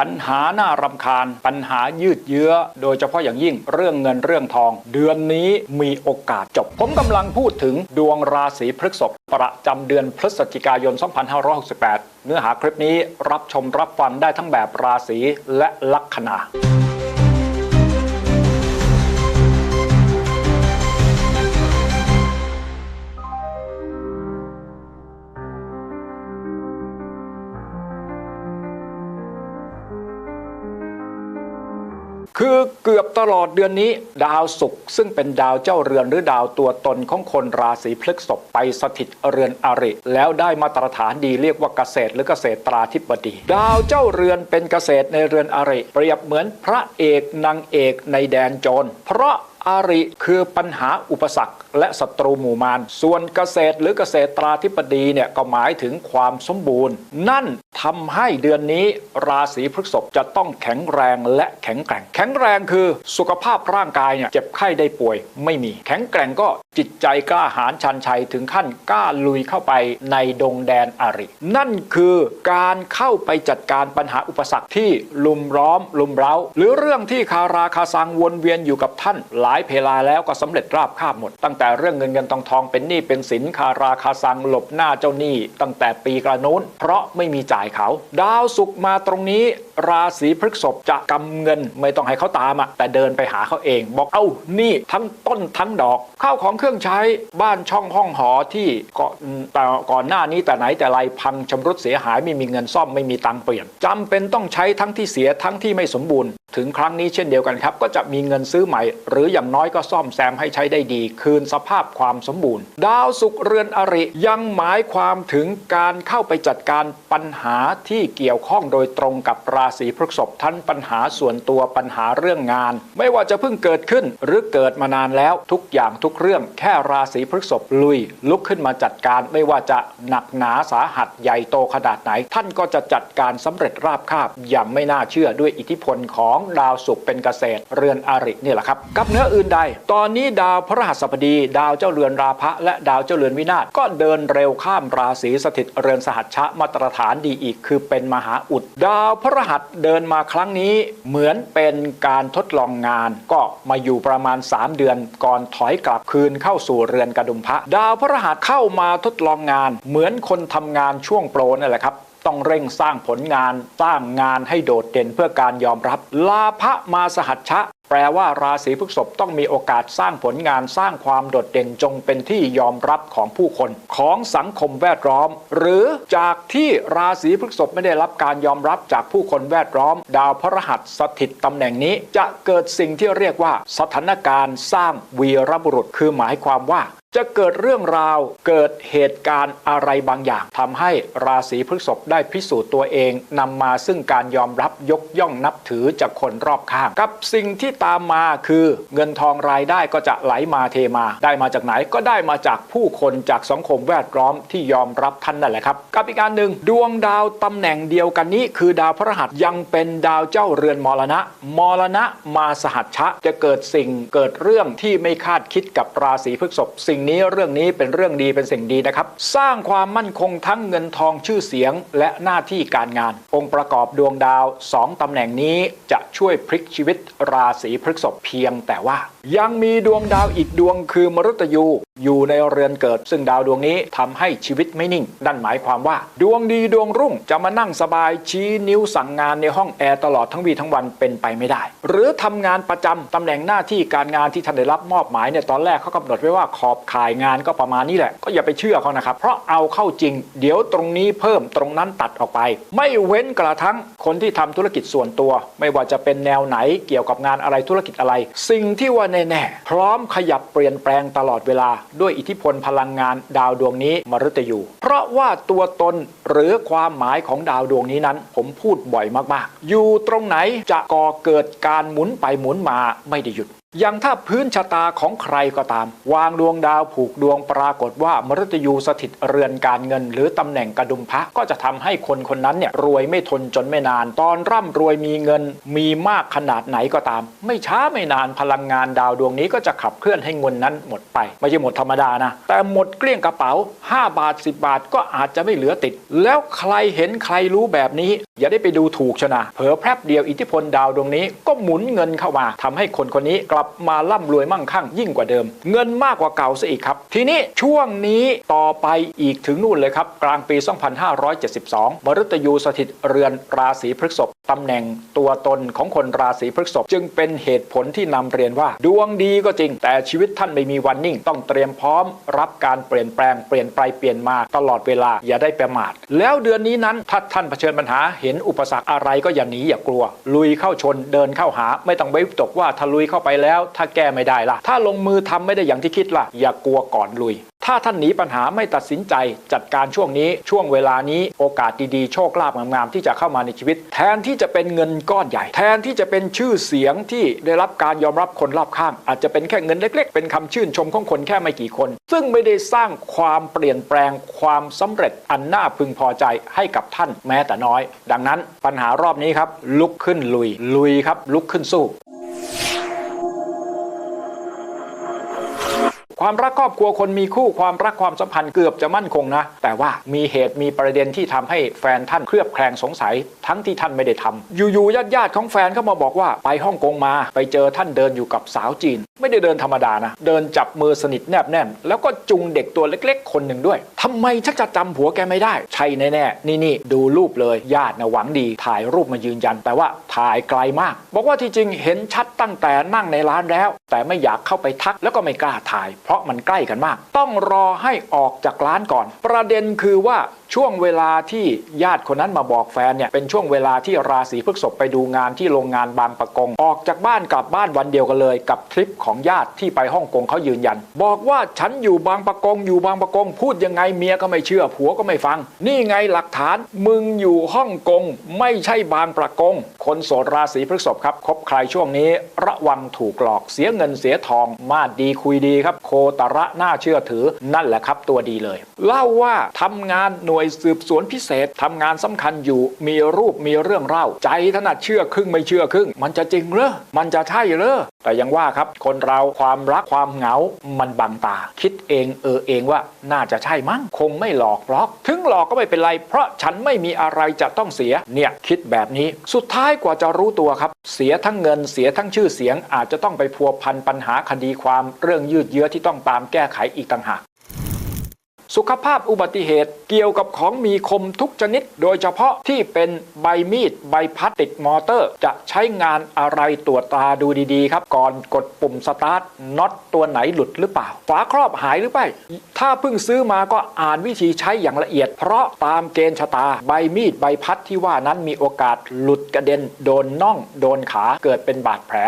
ปัญหาหน้ารำคาญ ปัญหายืดเยื้อ โดยเฉพาะอย่างยิ่งเรื่องเงินเรื่องทอง เดือนนี้มีโอกาสจบ ผมกำลังพูดถึงดวงราศีพฤษภประจำเดือนพฤศจิกายน 2568 เนื้อหาคลิปนี้รับชมรับฟังได้ทั้งแบบราศีและลัคนา คือเกือบตลอดเดือนนี้ ดาวศุกร์ซึ่งเป็นดาวเจ้าเรือนหรือดาวตัวตนของคนราศีพฤษภไปสถิตเรือนอริ แล้วได้มาตรฐานดีเรียกว่าเกษตรหรือเกษตราธิบดี ดาวเจ้าเรือนเป็นเกษตรในเรือนอริ เปรียบเหมือนพระเอกนางเอกในแดนโจรเพราะอาริคือปัญหาอุปสรรค และศัตรูหมู่มารส่วนเกษตรหรือเกษตราธิบดีเนี่ยก็หมายถึงความสมบูรณ์ นั่นทำให้เดือนนี้ราศีพฤษภจะต้องแข็งแรงและแข็งแกร่ง แข็งแรงคือสุขภาพร่างกายเนี่ยเจ็บไข้ได้ป่วยไม่มี แข็งแกร่งก็จิตใจกล้าหาญชันชัยถึงขั้นกล้าลุยเข้าไปในดงแดนอารินั่นคือการเข้าไปจัดการปัญหาอุปสรรคที่ลุมล้อมลุมเร้า หรือเรื่องที่คาราคาซังวนเวียนอยู่กับท่าน หลายเพลาแล้วก็สำเร็จราบคาบหมดตั้งแต่แต่เรื่องเงินเงินทองทองเป็นหนี้เป็นสินคาราคาซังหลบหน้าเจ้าหนี้ตั้งแต่ปีกระโน้น เพราะไม่มีจ่ายเขา ดาวศุกมาตรงนี้ ราศีพฤษภจะกำเงินไม่ต้องให้เขาตามอะแต่เดินไปหาเขาเอง บอกเอ้านี่ทั้งต้นทั้งดอกข้าวของเครื่องใช้บ้านช่องห้องหอที่ก่อนแต่ก่อนหน้านี้แต่ไหนแต่ไรพังชำรุดเสียหายไม่มีเงินซ่อมไม่มีตังเปลี่ยนจำเป็นต้องใช้ทั้งที่เสียทั้งที่ไม่สมบูรณ์ ถึงครั้งนี้เช่นเดียวกันครับ ก็จะมีเงินซื้อใหม่ หรืออย่างน้อยก็ซ่อมแซมให้ใช้ได้ดี คืนสภาพความสมบูรณ์ ดาวศุกเรือนอริยังหมายความถึงการเข้าไปจัดการปัญหาที่เกี่ยวข้องโดยตรงกับราศีพฤษภทั้งปัญหาส่วนตัวปัญหาเรื่องงาน ไม่ว่าจะเพิ่งเกิดขึ้นหรือเกิดมานานแล้วทุกอย่างทุกเรื่อง แค่ราศีพฤษภลุย ลุกขึ้นมาจัดการไม่ว่าจะหนักหนาสาหัสใหญ่โตขนาดไหน ท่านก็จะจัดการสำเร็จราบคาบอย่างไม่น่าเชื่อด้วยอิทธิพลของดาวศุกร์เป็นเกษตร เรือนอารินี่แหละครับกับเนื้ออื่นใด ตอนนี้ดาวพระหัสบดี ดาวเจ้าเรือนราพะและดาวเจ้าเรือนวินาศก็เดินเร็วข้ามราศีสถิตเรือนสหัชชะมาตรฐานดีอีก คือเป็นมหาอุด ดาวพระหัสเดินมาครั้งนี้เหมือนเป็นการทดลองงาน ก็มาอยู่ประมาณ 3 เดือนก่อนถอยกลับคืนเข้าสู่เรือนกระดุมพระ ดาวพระหัสเข้ามาทดลองงาน เหมือนคนทำงานช่วงโปรนั่นแหละครับ ต้องเร่งสร้างผลงาน สร้างงานให้โดดเด่นเพื่อการยอมรับ ลาภมาสหัชชะ แปลว่าราศีพฤษภต้องมีโอกาสสร้างผลงานสร้างความโดดเด่นจงเป็นที่ยอมรับของผู้คน ของสังคมแวดล้อม หรือจากที่ราศีพฤษภไม่ได้รับการยอมรับจากผู้คนแวดล้อม ดาวพระรหัสสถิตตำแหน่งนี้ จะเกิดสิ่งที่เรียกว่า สถานการณ์สร้างวีรบุรุษ คือหมายความว่า จะเกิดเรื่องราวเกิดเหตุการณ์อะไรบางอย่างทำให้ราศีพฤษภได้พิสูจน์ตัวเองนำมาซึ่งการยอมรับยกย่องนับถือจากคนรอบข้าง กับสิ่งที่ตามมาคือเงินทองรายได้ก็จะไหลมาเทมา ได้มาจากไหนก็ได้มาจากผู้คนจากสังคมแวดล้อมที่ยอมรับท่านนั่นแหละครับ กับอีกการหนึ่งดวงดาวตำแหน่งเดียวกันนี้ คือดาวพระหัสยังเป็นดาวเจ้าเรือนมรณะ มรณะมาสหัชชะจะเกิดสิ่งเกิดเรื่องที่ไม่คาดคิดกับราศีพฤษภสิ่งนี้เรื่องนี้เป็นเรื่องดีเป็นสิ่งดีนะครับ สร้างความมั่นคงทั้งเงินทองชื่อเสียง และหน้าที่การงาน องค์ประกอบดวงดาวสองตำแหน่งนี้จะช่วยพลิกชีวิตราศีพฤษภเพียงแต่ว่า ยังมีดวงดาวอีกดวงคือมฤตยู อยู่ในเรือนเกิด ซึ่งดาวดวงนี้ทำให้ชีวิตไม่นิ่ง นั่นหมายความว่า ดวงดีดวงรุ่งจะมานั่งสบายชี้นิ้วสั่งงานในห้องแอร์ตลอดทั้งวีทั้งวันเป็นไปไม่ได้ หรือทำงานประจำตำแหน่งหน้าที่การงานที่ท่านได้รับมอบหมายเนี่ยตอนแรกเขากำหนดไว้ว่าขอบข่ายงานก็ประมาณนี้แหละ ก็อย่าไปเชื่อเขานะครับ เพราะเอาเข้าจริง เดี๋ยวตรงนี้เพิ่มตรงนั้นตัดออกไป ไม่เว้นกระทั่งคนที่ทำธุรกิจส่วนตัว ไม่ว่าจะเป็นแนวไหนเกี่ยวกับงานอะไรธุรกิจอะไร สิ่งที่ว่าแน่ๆ พร้อมขยับเปลี่ยนแปลงตลอดเวลา ด้วยอิทธิพลพลังงานดาวดวงนี้มฤตยู เพราะว่าตัวตนหรือความหมายของดาวดวงนี้นั้น ผมพูดบ่อยมากๆ อยู่ตรงไหนจะก่อเกิดการหมุนไปหมุนมาไม่ได้หยุด อย่างถ้าพื้นชะตาของใครก็ตาม วางดวงดาวผูกดวงปรากฏว่ามฤตยูสถิตเรือนการเงิน หรือตำแหน่งกระดุมพระก็จะทำให้คนคนนั้นเนี่ยรวยไม่ทนจนไม่นาน ตอนร่ำรวยมีเงินมีมากขนาดไหนก็ตาม ไม่ช้าไม่นานพลังงานดาวดวงนี้ก็จะขับเคลื่อนให้เงินนั้นหมดไป ไม่ใช่หมดธรรมดานะ แต่หมดเกลี้ยงกระเป๋า 5 บาท 10 บาทก็อาจจะไม่เหลือติด แล้วใครเห็นใครรู้แบบนี้ อย่าได้ไปดูถูกชนะ เผลอแพรบเดียวอิทธิพลดาวดวงนี้ก็หมุนเงินเข้ามาทำให้คนคนนี้กลับมาร่ำรวยมั่งคั่งยิ่งกว่าเดิม เงินมากกว่าเก่าซะอีกครับ ทีนี้ช่วงนี้ต่อไปอีกถึงนู่นเลยครับ กลางปี 2572 มฤตยูสถิตเรือนราศีพฤษภตำแหน่งตัวตนของคนราศีพฤษภจึงเป็นเหตุผลที่นำเรียนว่า ดวงดีก็จริง แต่ชีวิตท่านไม่มีวันนิ่ง ต้องเตรียมพร้อม รับการเปลี่ยนแปลงเปลี่ยนไปเปลี่ยนมาตลอดเวลาอย่าได้ประมาทแล้วเดือนนี้นั้นถ้าท่านเผชิญปัญหาเห็นอุปสรรคอะไรก็อย่าหนีอย่ากลัว ลุยเข้าชนเดินเข้าหา ไม่ต้องไว้ตกว่าถ้าลุยเข้าไปแล้ว ถ้าแก้ไม่ได้ล่ะ ถ้าลงมือทำไม่ได้อย่างที่คิดล่ะ อย่ากลัวก่อนลุย ถ้าท่านหนีปัญหาไม่ตัดสินใจ จัดการช่วงนี้ช่วงเวลานี้โอกาสดีๆ โชคลาภงามๆที่จะเข้ามาในชีวิต แทนที่จะเป็นเงินก้อนใหญ่ แทนที่จะเป็นชื่อเสียงที่ได้รับการยอมรับคนรอบข้าง อาจจะเป็นแค่เงินเล็ก ๆ เป็นคำชื่นชมของคนแค่ไม่กี่คน ซึ่งไม่ได้สร้างความเปลี่ยนแปลงความสำเร็จอันน่าพึงพอใจให้กับท่านแม้แต่น้อยดัังนั้นปัญหารอบนี้ครับลุกขึ้นลุยลุยครับลุกขึ้นสู้ ความรักครอบครัวคนมีคู่ความรักความสัมพันธ์เกือบจะมั่นคงนะ แต่ว่ามีเหตุมีประเด็นที่ทำให้แฟนท่านเคลือบแคลงสงสัย ทั้งที่ท่านไม่ได้ทำอยู่ๆญาติญาติๆของแฟนเข้ามาบอกว่าไปฮ่องกงมา ไปเจอท่านเดินอยู่กับสาวจีน ไม่ได้เดินธรรมดานะ เดินจับมือสนิทแนบแน่น แล้วก็จุงเด็กตัวเล็ก ๆ คนหนึ่งด้วยทำไมชักจะจำผัวแกไม่ได้ ใช่แน่ๆนี่นี่ดูรูปเลยญาตินะหวังดี ถ่ายรูปมายืนยัน แต่ว่าถ่ายไกลมาก บอกว่าที่จริงเห็นชัดตั้งแต่นั่งในร้านแล้ว แต่ไม่อยากเข้าไปทักแล้วก็ไม่กล้าถ่ายเพราะมันใกล้กันมาก ต้องรอให้ออกจากร้านก่อน ประเด็นคือว่าช่วงเวลาที่ญาติคนนั้นมาบอกแฟนเนี่ยเป็นช่วงเวลาที่ราศีพฤษภไปดูงานที่โรงงานบางปะกง ออกจากบ้านกลับบ้านวันเดียวกันเลย กับทริปของญาติที่ไปฮ่องกงเขายืนยัน บอกว่าฉันอยู่บางปะกง อยู่บางปะกง พูดยังไงเมียก็ไม่เชื่อผัวก็ไม่ฟัง นี่ไงหลักฐานมึงอยู่ฮ่องกง ไม่ใช่บางปะกง คนโสดราศีพฤษภครับคบใครช่วงนี้ ระวังถูกหลอกเสียเงินเสียทอง มาดดีคุยดีครับ โคตระน่าเชื่อถือนั่นแหละครับตัวดีเลย เล่าว่าทำงานหน่วยสืบสวนพิเศษทำงานสำคัญอยู่มีรูปมีเรื่องเล่า ใจถนัดเชื่อครึ่งไม่เชื่อครึ่ง มันจะจริงเหรอมันจะใช่เหรอแต่ยังว่าครับ คนเราความรักความเหงา มันบังตา คิดเองเออเองว่าน่าจะใช่มั้งคงไม่หลอกหรอก ถึงหลอกก็ไม่เป็นไร เพราะฉันไม่มีอะไรจะต้องเสียเนี่ยคิดแบบนี้สุดท้ายกว่าจะรู้ตัวครับ เสียทั้งเงินเสียทั้งชื่อเสียงอาจจะต้องไปพัวพันปัญหาคดีความเรื่องยืดเยื้อที่ต้องตามแก้ไขอีกต่างหาก สุขภาพอุบัติเหตุ เกี่ยวกับของมีคมทุกชนิด โดยเฉพาะที่เป็นใบมีดใบพัดติดมอเตอร์ จะใช้งานอะไรตรวจตาดูดีๆ ครับ ก่อนกดปุ่มสตาร์ทน็อตตัวไหนหลุดหรือเปล่า ฝาครอบหายหรือไม่ถ้าเพิ่งซื้อมาก็อ่านวิธีใช้อย่างละเอียด เพราะตามเกณฑ์ชะตาใบมีดใบพัดที่ว่านั้นมีโอกาสหลุดกระเด็น โดนน่อง โดนขาเกิดเป็นบาดแผล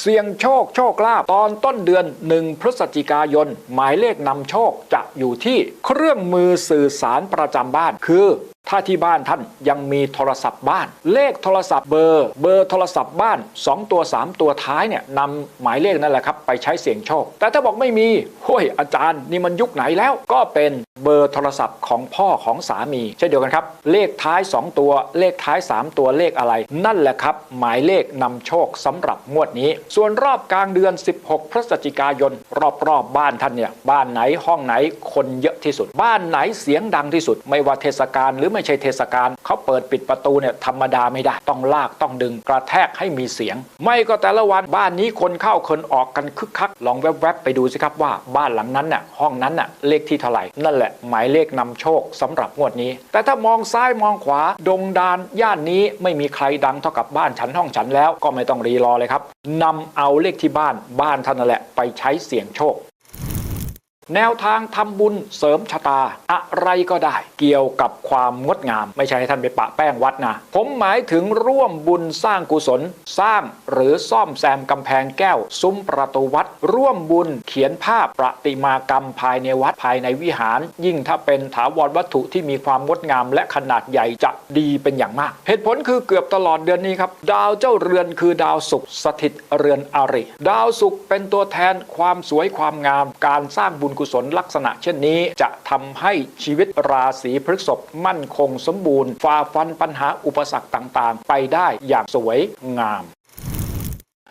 เสี่ยงโชคโชคลาภตอนต้นเดือน 1 พฤศจิกายน หมายเลขนำโชคจะอยู่ที่เครื่องมือสื่อสารประจำบ้าน คือ ถ้าที่บ้านท่านยังมีโทรศัพท์บ้าน เลขโทรศัพท์เบอร์ เบอร์โทรศัพท์บ้าน 2 ตัว 3 ตัวท้ายเนี่ยนำหมายเลขนั่นแหละครับ ไปใช้เสี่ยงโชค แต่ถ้าบอกไม่มีโอ้ยอาจารย์นี่มันยุคไหนแล้ว ก็เป็นเบอร์โทรศัพท์ของพ่อของสามี เช่นเดียวกันครับ เลขท้าย 2 ตัว เลขท้าย 3 ตัวเลขอะไร นั่นแหละครับ หมายเลขนำโชคสำหรับงวดนี้ ส่วนรอบกลางเดือน 16 พฤศจิกายน รอบๆบบ้านท่านเนี่ยบ้านไหนห้องไหนคนเยอะที่สุด บ้านไหนเสียงดังที่สุด ไม่ว่าเทศกาลหรือไม่ใช่เทศกาลเขาเปิดปิดประตูเนี่ยธรรมดาไม่ได้ต้องลากต้องดึงกระแทกให้มีเสียง ไม่ก็แต่ละวันบ้านนี้คนเข้าคนออกกันคึกคักลองแวบๆไปดูสิครับว่าบ้านหลังนั้นน่ะห้องนั้นน่ะเลขที่เท่าไหร่นั่นแหละหมายเลขนำโชคสำหรับงวดนี้ แต่ถ้ามองซ้ายมองขวา ดงดานย่านนี้ไม่มีใครดังเท่ากับบ้านฉันห้องฉันแล้วก็ไม่ต้องรีรอเลยครับนำเอาเลขที่บ้านบ้านท่านนั่นแหละไปใช้เสี่ยงโชค แนวทางทำบุญเสริมชะตา อะไรก็ได้ เกี่ยวกับความงดงาม ไม่ใช่ให้ท่านไปปะแป้งวัดนะ ผมหมายถึงร่วมบุญสร้างกุศล สร้างหรือซ่อมแซมกำแพงแก้ว ซุ้มประตูวัด ร่วมบุญเขียนภาพประติมากรรมภายในวัดภายในวิหาร ยิ่งถ้าเป็นถาวรวัตถุที่มีความงดงาม และขนาดใหญ่จะดีเป็นอย่างมาก เหตุผลคือเกือบตลอดเดือนนี้ครับดาวเจ้าเรือนคือดาวศุกร์สถิตเรือนอริ ดาวศุกร์เป็นตัวแทนความสวยความงาม การสร้างบุญกุศลลักษณะเช่นนี้ จะทำให้ชีวิตราศีพฤษภมั่นคงสมบูรณ์ฝ่าฟันปัญหาอุปสรรคต่างๆ ไปได้อย่างสวยงาม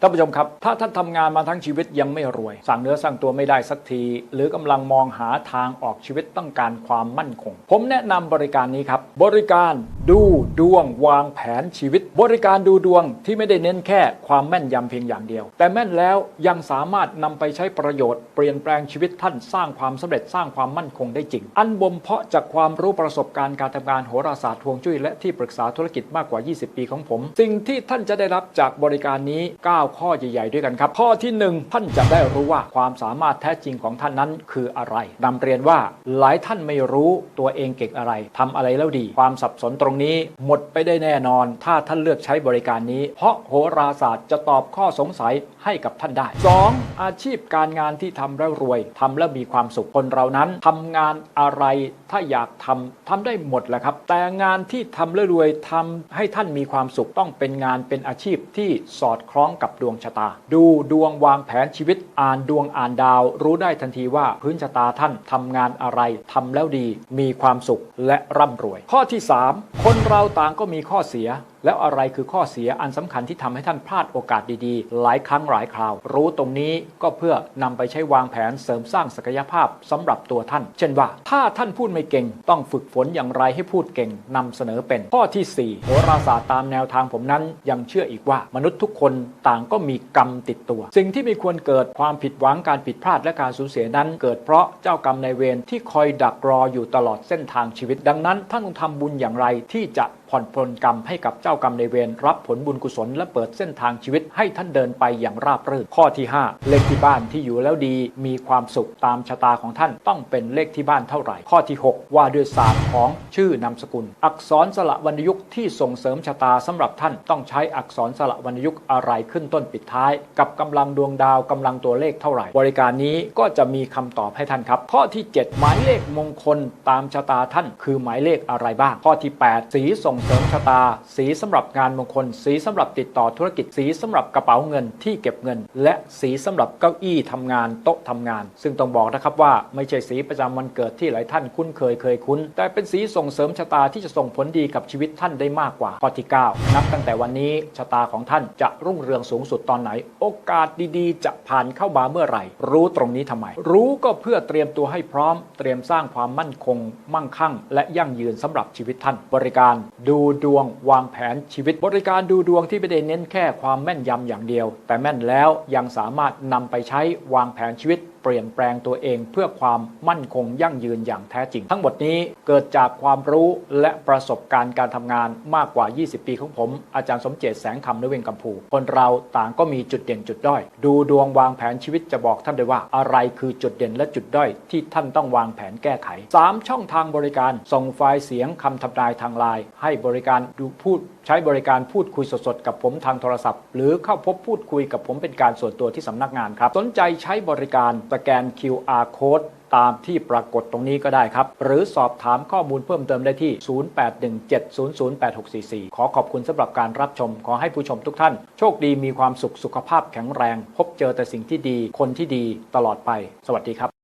ท่านผู้ชมครับ ถ้าท่านทำงานมาทั้งชีวิตยังไม่รวย สั่งเนื้อสั่งตัวไม่ได้สักที หรือกำลังมองหาทางออกชีวิตต้องการความมั่นคง ผมแนะนำบริการนี้ครับ บริการดูดวงวางแผนชีวิต บริการดูดวงที่ไม่ได้เน้นแค่ความแม่นยำเพียงอย่างเดียว แต่แม่นแล้วยังสามารถนำไปใช้ประโยชน์ เปลี่ยนแปลงชีวิตท่านสร้างความสำเร็จสร้างความมั่นคงได้จริง อันบ่มเพาะจากความรู้ประสบการณ์การทำงานโหราศาสตร์ฮวงจุ้ยและที่ปรึกษาธุรกิจมากกว่า 20 ปีของผม สิ่งที่ท่านจะได้รับจากบริการนี้9ข้อใหญ่ๆด้วยกันครับ ข้อที่ 1 ท่านจะได้รู้ว่าความสามารถแท้จริงของท่านนั้นคืออะไรนำเรียนว่าหลายท่านไม่รู้ตัวเองเก่งอะไรทำอะไรแล้วดี ความสับสนตรงนี้หมดไปได้แน่นอน ถ้าท่านเลือกใช้บริการนี้ เพราะโหราศาสตร์จะตอบข้อสงสัยให้กับท่านได้ 2. อาชีพการงานที่ทำแล้วรวยทำแล้วมีความสุขคนเรานั้นทำงานอะไรถ้าอยากทำทำได้หมดแหละครับ แต่งานที่ทำแล้วรวยทำให้ท่านมีความสุขต้องเป็นงานเป็นอาชีพที่สอดคล้องกับดวงชะตา ดูดวงวางแผนชีวิตอ่านดวงอ่านดาว รู้ได้ทันทีว่าพื้นชะตาท่านทำงานอะไรทำแล้วดี มีความสุขและร่ำรวย ข้อที่ 3 คนเราต่างก็มีข้อเสียแล้วอะไรคือข้อเสียอันสำคัญที่ทำให้ท่านพลาดโอกาสดีๆ หลายครั้งหลายคราว รู้ตรงนี้ก็เพื่อนำไปใช้วางแผนเสริมสร้างศักยภาพสำหรับตัวท่าน เช่นว่า ถ้าท่านพูดไม่เก่ง ต้องฝึกฝนอย่างไรให้พูดเก่งนำเสนอเป็นข้อที่ 4 โหราศาสตร์ตามแนวทางผมนั้น ยังเชื่ออีกว่ามนุษย์ทุกคนต่างก็มีกรรมติดตัว สิ่งที่ไม่ควรเกิดความผิดหวังการผิดพลาดและการสูญเสียนั้นเกิดเพราะเจ้ากรรมนายเวรที่คอยดักรออยู่ตลอดเส้นทางชีวิตดังนั้น ท่านต้องทำบุญอย่างไรที่จะผ่อนปลนกรรมให้กับเจ้ากรรมในเวรรับผลบุญกุศลและเปิดเส้นทางชีวิตให้ท่านเดินไปอย่างราบรื่นข้อที่ 5 เลขที่บ้านที่อยู่แล้วดี มีความสุขตามชะตาของท่านต้องเป็นเลขที่บ้านเท่าไหร่ ข้อที่ 6 ว่าด้วยศาสตร์ของชื่อนามสกุล อักษรสละวรรณยุกต์ที่ส่งเสริมชะตาสำหรับท่านต้องใช้อักษรสละวรรณยุกต์อะไรขึ้นต้นปิดท้าย กับกำลังดวงดาวกำลังตัวเลขเท่าไหร่ บริการนี้ก็จะมีคำตอบให้ท่านครับ ข้อที่ 7 หมายเลขมงคลตามชะตาท่าน คือหมายเลขอะไรบ้าง ข้อที่ 8 สีส่งงเสริมชะตา สีสำหรับงานมงคล สีสำหรับติดต่อธุรกิจสีสำหรับกระเป๋าเงินที่เก็บเงิน และสีสำหรับเก้าอี้ทำงานโต๊ะทำงาน ซึ่งต้องบอกนะครับว่าไม่ใช่สีประจำวันเกิดที่หลายท่านคุ้นเคยเคยคุ้น แต่เป็นสีส่งเสริมชะตาที่จะส่งผลดีกับชีวิตท่านได้มากกว่าข้อที่ 9 นับตั้งแต่วันนี้ชะตาของท่านจะรุ่งเรืองสูงสุดตอนไหน โอกาสดีๆ จะผ่านเข้ามาเมื่อไหร่ รู้ตรงนี้ทำไม รู้ก็เพื่อเตรียมตัวให้พร้อม เตรียมสร้างความมั่นคง มั่งคั่ง และยั่งยืนสำหรับชีวิตท่าน บริการดูดวงวางแผนชีวิต บริการดูดวงที่ไม่ได้เน้นแค่ความแม่นยำอย่างเดียว แต่แม่นแล้วยังสามารถนำไปใช้วางแผนชีวิต ปลี่ยนแปลงตัวเองเพื่อความมั่นคงยั่งยืนอย่างแท้จริง ทั้งหมดนี้เกิดจากความรู้และประสบการณ์การทำงานมากกว่า 20 ปีของผม อาจารย์สมเจตแสงคำนเวงกัมพูคนเราต่างก็มีจุดเด่นจุดด้อย ดูดวงวางแผนชีวิตจะบอกท่านได้ว่า อะไรคือจุดเด่นและจุดด้อยที่ท่านต้องวางแผนแก้ไข 3 ช่องทางบริการ ส่งไฟล์เสียงคำทำนายทางไลน์ให้บริการดูพูดใช้บริการพูดคุยสดๆกับผมทางโทรศัพท์ หรือเข้าพบพูดคุยกับผมเป็นการส่วนตัวที่สำนักงานครับสนใจใช้บริการสแกน QR code ตามที่ปรากฏตรงนี้ก็ได้ครับ หรือสอบถามข้อมูลเพิ่มเติมได้ที่ 0817008644 ขอขอบคุณสำหรับการรับชม ขอให้ผู้ชมทุกท่าน โชคดีมีความสุขสุขภาพแข็งแรง พบเจอแต่สิ่งที่ดี คนที่ดีตลอดไป สวัสดีครับ